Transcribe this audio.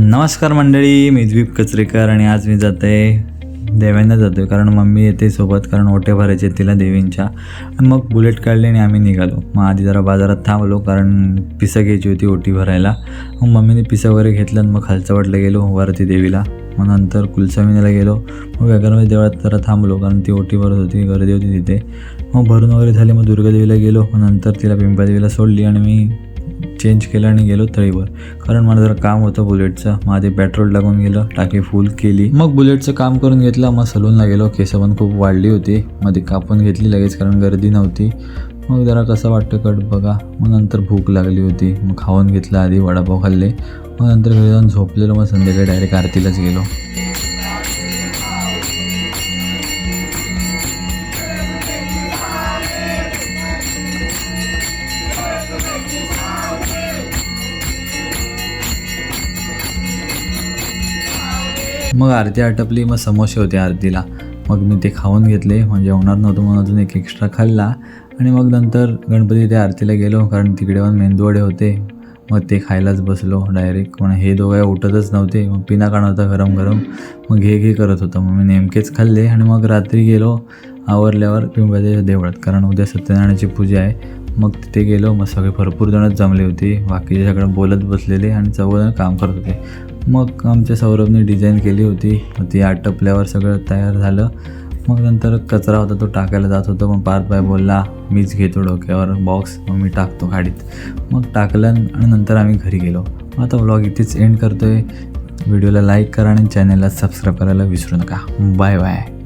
नमस्कार मंडळी मी द्वीप कचरेकर आणि आज मी जात आहे देव्यांना जातो आहे कारण मम्मी येते सोबत कारण ओटे भरायचे तिला देवींच्या. आणि मग बुलेट काढली आणि आम्ही निघालो. मग आधी जरा बाजारात थांबलो कारण पिसं घ्यायची होती ओटी भरायला. मग मम्मीने पिसं वगैरे घेतलं आणि मग खालचं वाटलं गेलो वरती देवीला. मग नंतर कुलस्वामिनीला गेलो. मग व्याकरण देवळात जरा थांबलो कारण ती ओटी भरत होती गर्दी होती तिथे. मग भरून वगैरे झाले मग दुर्गादेवीला गेलो. मग नंतर तिला पिंपादेवीला सोडली आणि मी चेंज केलं आणि गेलो तळीवर. कारण मला जरा काम होतं बुलेटचं. मग आधी पेट्रोल टाकून गेलं टाकी फुल केली. मग बुलेटचं काम करून घेतलं. मग सलूनला गेलो. केस पण खूप वाढली होती. मध्ये कापून घेतली लगेच कारण गर्दी नव्हती. मग जरा कसं वाटतं कट बघा. मग नंतर भूक लागली होती. मग खाऊन घेतलं आधी वडापाव खाल्ले. मग नंतर घरी जाऊन झोपलेलो. मग संध्याकाळी डायरेक्ट आरतीलाच गेलो. मग आरती आटपली मग समोसे होते आरतीला. मग मी ते खाऊन घेतले म्हणजे होणार नव्हतं म्हणून अजून एक एक्स्ट्रा खाल्ला. आणि मग नंतर गणपती ते आरतीला गेलो कारण तिकडे पण मेंदूवडे होते. मग ते खायलाच बसलो डायरेक्ट पण हे दोघं उठतच नव्हते. मग पिना काढा होता गरम गरम मग घे घे करत होतं. मग मी नेमकेच खाल्ले आणि मग रात्री गेलो आवरल्यावर पिंपळाच्या देवळात कारण उद्या सत्यनारायणाची पूजा आहे. मग तिथे गेलो मग सगळे भरपूर जणच जमले होते. बाकीचे सगळं बोलत बसलेले आणि चौघजण काम करत होते. मग आमच्या सौरभने डिझाईन केली होती. ती आटपल्यावर सगळं तयार झालं. मग नंतर कचरा होता तो टाकायला जात होतो. मग पार्थभाई बोलला मीच घेतो डोक्यावर बॉक्स मग मी टाकतो गाडीत मग टाकलं आणि नंतर आम्ही घरी गेलो. मग आता व्लॉग इथेच एंड करतो आहे व्हिडिओला लाईक करा आणि चॅनलला सबस्क्राईब करायला विसरू नका. Bye bye